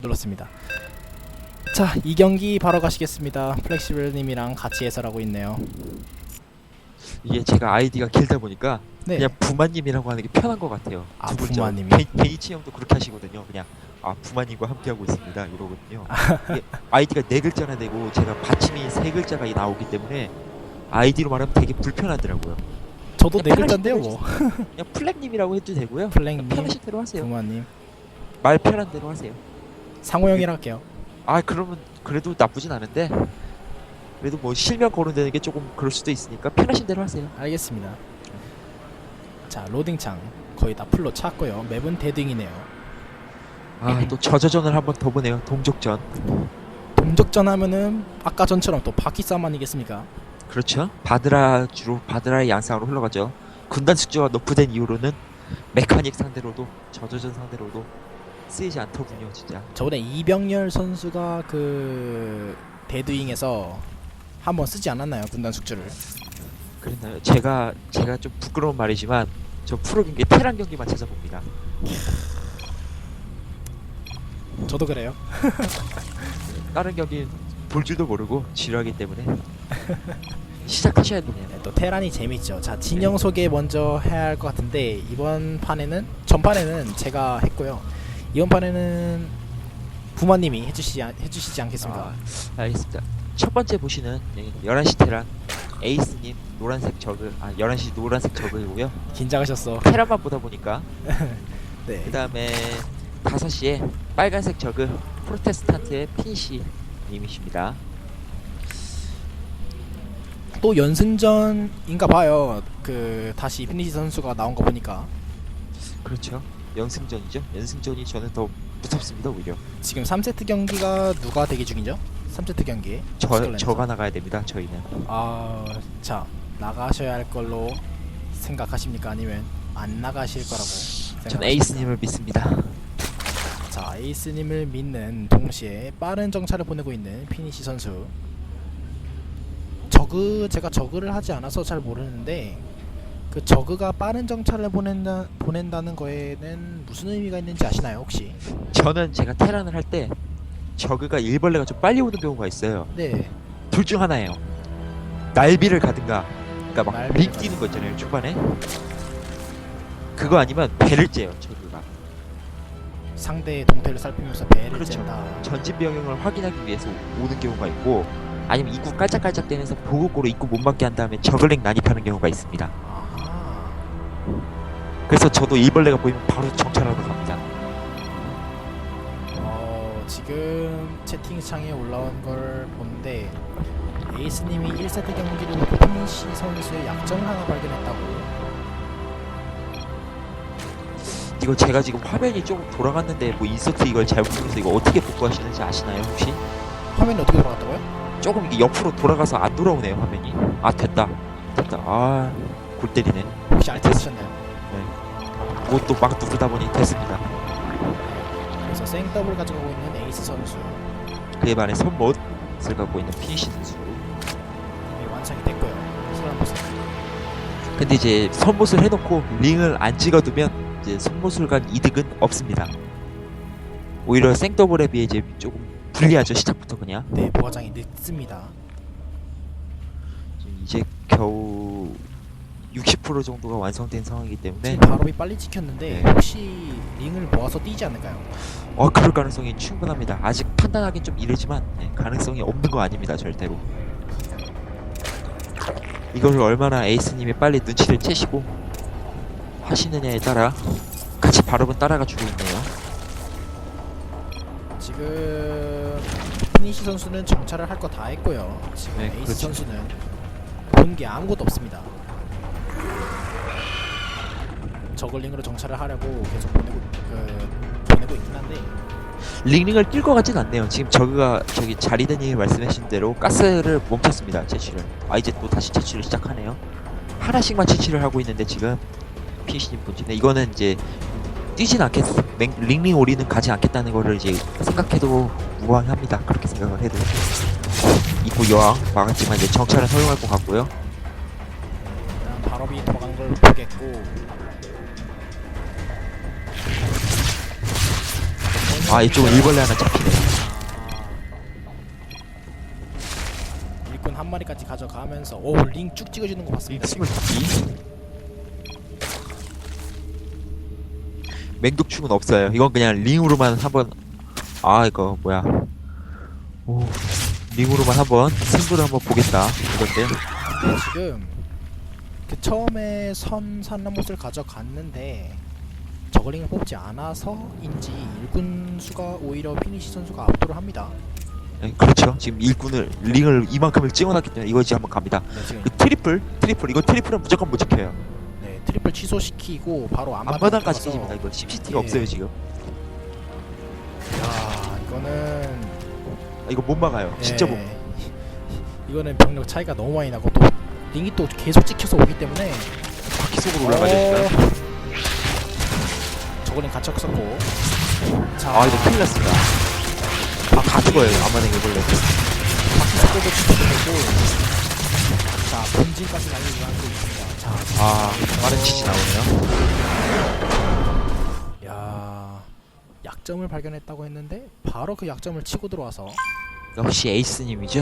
눌렀습니다. 자, 이 경기 바로 가시겠습니다. 플렉시블님이랑 같이 해설하고 있네요. 이게 제가 아이디가 길다 보니까 네. 그냥 부마님이라고 하는 게 편한 것 같아요. 아, 두 글자. 부마님이? 게- 게이치 형도 그렇게 하시거든요. 그냥 아 부마님과 함께하고 있습니다. 이러거든요. 이게 아이디가 네 글자나 되고 제가 받침이 세 글자가 나오기 때문에 아이디로 말하면 되게 불편하더라고요. 저도 네 글자인데요, 뭐. 그냥 플렉님이라고 해도 되고요. 플랭님, 편하신 대로 하세요. 부마님, 말 편한 대로 하세요. 상호 형이라 할게요. 아 그러면 그래도 나쁘진 않은데 그래도 뭐 실명 거론되는 게 조금 그럴 수도 있으니까 편하신 대로 하세요. 알겠습니다. 자, 로딩창 거의 다 풀로 찼고요. 맵은 데딩이네요. 아 또 저저전을 한번 더 보네요. 동족전. 동적전 하면은 아까 전처럼 또 바퀴 싸움 아니겠습니까? 그렇죠. 바드라 주로 바드라의 양상으로 흘러가죠. 군단 숙제가 너프된 이후로는 메카닉 상대로도 저저전 상대로도 쓰이지 않더군요, 진짜. 저번에 이병열 선수가 그 데드윙에서 한번 쓰지 않았나요? 군단 숙주를. 그랬나요? 제가 제가 좀 부끄러운 말이지만 저 프로 경기 테란 경기만 찾아봅니다. 저도 그래요. 다른 경기는 볼 줄도 모르고 지루하기 때문에 시작하셔야 되네요. 네, 또 테란이 재밌죠. 자, 진영 소개 먼저 해야 할 것 같은데 이번 판에는 전판에는 제가 했고요. 이번 판에는 부모님이 해주시지 않- 해주시지 않겠습니까? 아, 알겠습니다. 첫 번째 보시는 네, 11시 테란 에이스님 노란색 저그 아 11시 노란색 저그이고요. 긴장하셨어. 테란만 보다 보니까 네. 그 다음에 5시에 빨간색 저그 프로테스탄트의 핀시 님이십니다. 또 연승전인가 봐요. 그 다시 피니시 선수가 나온 거 보니까 그렇죠. 연승전이죠. 연승전이 저는 더 무섭습니다 오히려. 지금 3세트 경기가 누가 대기 중이죠? 3세트 경기. 저 스컬랜에서. 저가 나가야 됩니다. 저희는. 아, 자 나가셔야 할 걸로 생각하십니까? 아니면 안 나가실 거라고? 전 생각하십니까? 에이스님을 믿습니다. 자 에이스님을 믿는 동시에 빠른 정찰을 보내고 있는 피니시 선수. 저그 제가 저그를 하지 않아서 잘 모르는데 그 저그가 빠른 정찰을 보낸다 보낸다는 거에는 무슨 의미가 있는지 아시나요 혹시? 저는 제가 테란을 할 때 저그가 일벌레가 좀 빨리 오는 경우가 있어요. 네. 둘 중 하나예요. 날비를 가든가, 그러니까 막 날비를 뛰는 거 있잖아요 초반에. 그거 아니면 배를 째요 저그가. 상대의 동태를 살피면서 배를 그렇죠. 짠다. 전진 병영을 확인하기 위해서 오는 경우가 있고, 아니면 입구 깔짝깔짝 대면서 보급고로 입구 못 막게 한 다음에 저글링 난입하는 경우가 있습니다. 그래서 저도 일벌레가 보이면 바로 정찰하러 갑니다. 어, 지금 채팅창에 올라온 걸 보는데 에이스님이 1세트 경기로 피니시 선수의 약점을 하나 발견했다고. 이거 제가 지금 화면이 조금 돌아갔는데 뭐 인서트 이걸 잘못 눌러서 이거 어떻게 복구하시는지 아시나요 혹시? 화면이 어떻게 돌아갔다고요? 조금 이게 옆으로 돌아가서 안 돌아오네요 화면이. 아 됐다. 됐다. 아 골 때리네. 혹시 알트 쓰셨나요? 그 것도 막 누르다 보니 됐습니다. 그래서 생더블 가져가고 있는 에이스 선수 그에 반해 선못을 갖고 있는 피니시 선수. 이미 완성이 됐고요. 사람 보세요. 근데 이제 선못을 해놓고 링을 안 찍어두면 이제 선못을 간 이득은 없습니다. 오히려 생더블에 비해 이제 조금 불리하죠 시작부터 그냥. 네, 부화장이 늦습니다. 이제 겨우 60% 정도가 완성된 상황이기 때문에 지금 발업이 빨리 찍혔는데 네. 혹시 링을 모아서 뛰지 않을까요? 어 그럴 가능성이 충분합니다. 아직 판단하긴 좀 이르지만 네, 가능성이 없는 거 아닙니다 절대로. 이걸 얼마나 에이스님이 빨리 눈치를 채시고 하시느냐에 따라 같이 발업은 따라가 주고 있네요. 지금 피니시 선수는 정찰을 할 거 다 했고요. 지금 네, 에이스 그렇죠. 선수는 본 게 아무것도 없습니다. 저글링으로 정찰을 하려고 계속 보내고 그 보내고 있긴 한데 링링을 뛸 것 같진 않네요. 지금 저그가 저기 자리드님이 말씀하신 대로 가스를 멈췄습니다. 채취를. 아 이제 또 다시 채취를 시작하네요. 하나씩만 채취를 하고 있는데 지금 피니시님 본진에 이거는 이제 뛰진 않겠 맹- 링링 오리는 가지 않겠다는 거를 이제 생각해도 무방합니다. 그렇게 생각을 해도 입구 여왕 막았지만 이제 정찰은 허용할 것 같고요. 일단 발업이 도망간 걸 보겠고 아 이쪽은 일벌레 하나 잡히네 일꾼 한 마리까지 가져가면서 오링 쭉 찍어주는 거 봤습니다. 지금. 22 맹독충은 없어요 이건 그냥 링으로만 한번 아 이거 뭐야 오 링으로만 한번 승부를 한번 보겠다 이건데 지금 그 처음에 선 산나못을 가져갔는데 저글링을 뽑지 않아서인지 일꾼 수가 오히려 피니시 선수가 압도를 합니다. 예, 그렇죠. 지금 일꾼을 링을 이만큼을 찍어놨기 때문에 이거 이제 한번 갑니다. 네, 지금 그 트리플 트리플 이거 트리플은 무조건 못 지켜요. 네, 트리플 취소시키고 바로 앞마당 앞마당까지 들어가서 찢습니다 이거. 심시티가 예. 없어요 지금. 야 이거는 아, 이거 못 막아요. 진짜 못. 예, 이거는 병력 차이가 너무 많이 나고 또 링이 또 계속 찍혀서 오기 때문에 바퀴 속으로 올라가죠 지금. 어, 갇혔었고. 자 아 이거 큰일 났습니다. 아, 다 죽어요. 아마는 일벌레 바퀴 속도도 취소되고. 자 본진까지 날리고 하고 있습니다. 자 아 빠른 치지 나오네요. 야 약점을 발견했다고 했는데 바로 그 약점을 치고 들어와서 역시 에이스님이죠